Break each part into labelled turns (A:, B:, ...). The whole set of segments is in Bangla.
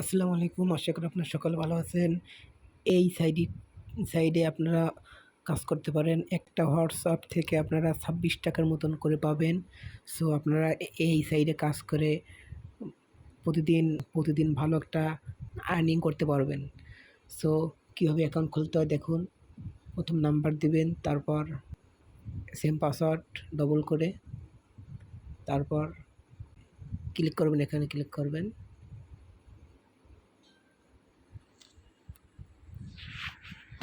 A: আসসালামু আলাইকুম, আশা করি আপনারা সকলে ভালো আছেন। এই সাইডে সাইডে আপনারা কাজ করতে পারেন। একটা হোয়াটসঅ্যাপ থেকে আপনারা ছাব্বিশ টাকার মতন করে পাবেন। সো আপনারা এই সাইডে কাজ করে প্রতিদিন প্রতিদিন ভালো একটা আর্নিং করতে পারবেন। সো কীভাবে অ্যাকাউন্ট খুলতে হয় দেখুন। প্রথম নাম্বার দিবেন, তারপর সেম পাসওয়ার্ড ডবল করে, তারপর ক্লিক করবেন, এখানে ক্লিক করবেন।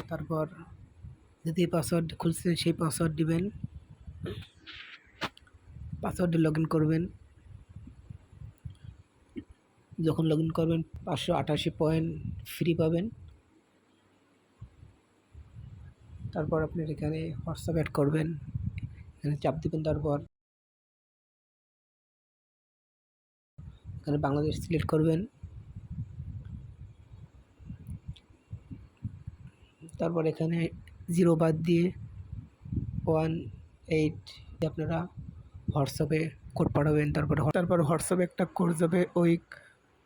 A: তারপর যদি পাসওয়ার্ড খুলছেন, সেই পাসওয়ার্ড দিবেন। পাসওয়ার্ডে লগ ইন করবেন। যখন লগ ইন করবেন, পাঁচশো আটাশি পয়েন্ট ফ্রি পাবেন। তারপর আপনার এখানে হোয়াটসঅ্যাপ অ্যাড করবেন। এখানে চাপ দিবেন তারপর। এখানে বাংলাদেশ সিলেক্ট করবেন। তারপর এখানে জিরো বাদ দিয়ে ওয়ান এইট আপনারা হোয়াটসঅ্যাপে কোড পাঠাবেন, তারপরে তারপর হোয়াটসঅ্যাপে একটা কোড যাবে, ওই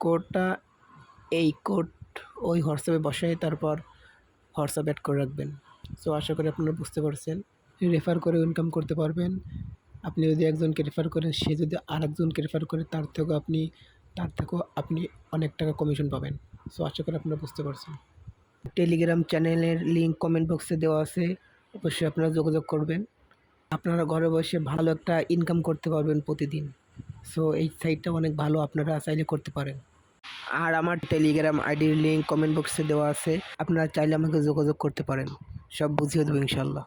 A: কোডটা এই কোড ওই হোয়াটসঅ্যাপে বসায়, তারপর হোয়াটসঅ্যাপ অ্যাড করে রাখবেন। সো আশা করি আপনারা বুঝতে পারছেন। রেফার করে ইনকাম করতে পারবেন। আপনি যদি একজনকে রেফার করেন, সে যদি আরেকজনকে রেফার করে, তার থেকেও আপনি তার থেকেও আপনি অনেক টাকা কমিশন পাবেন। সো আশা করি আপনারা বুঝতে পারছেন। টেলিগ্রাম চ্যানেলের লিঙ্ক কমেন্ট বক্সে দেওয়া আছে, অবশ্যই আপনারা যোগাযোগ করবেন। আপনারা ঘরে বসে ভালো একটা ইনকাম করতে পারবেন প্রতিদিন। সো এই সাইটটা অনেক ভালো, আপনারা চাইলে করতে পারেন। আর আমার টেলিগ্রাম আইডির লিঙ্ক কমেন্ট বক্সে দেওয়া আছে, আপনারা চাইলে আমাকে যোগাযোগ করতে পারেন। সব বুঝিয়ে দেবো ইনশাল্লাহ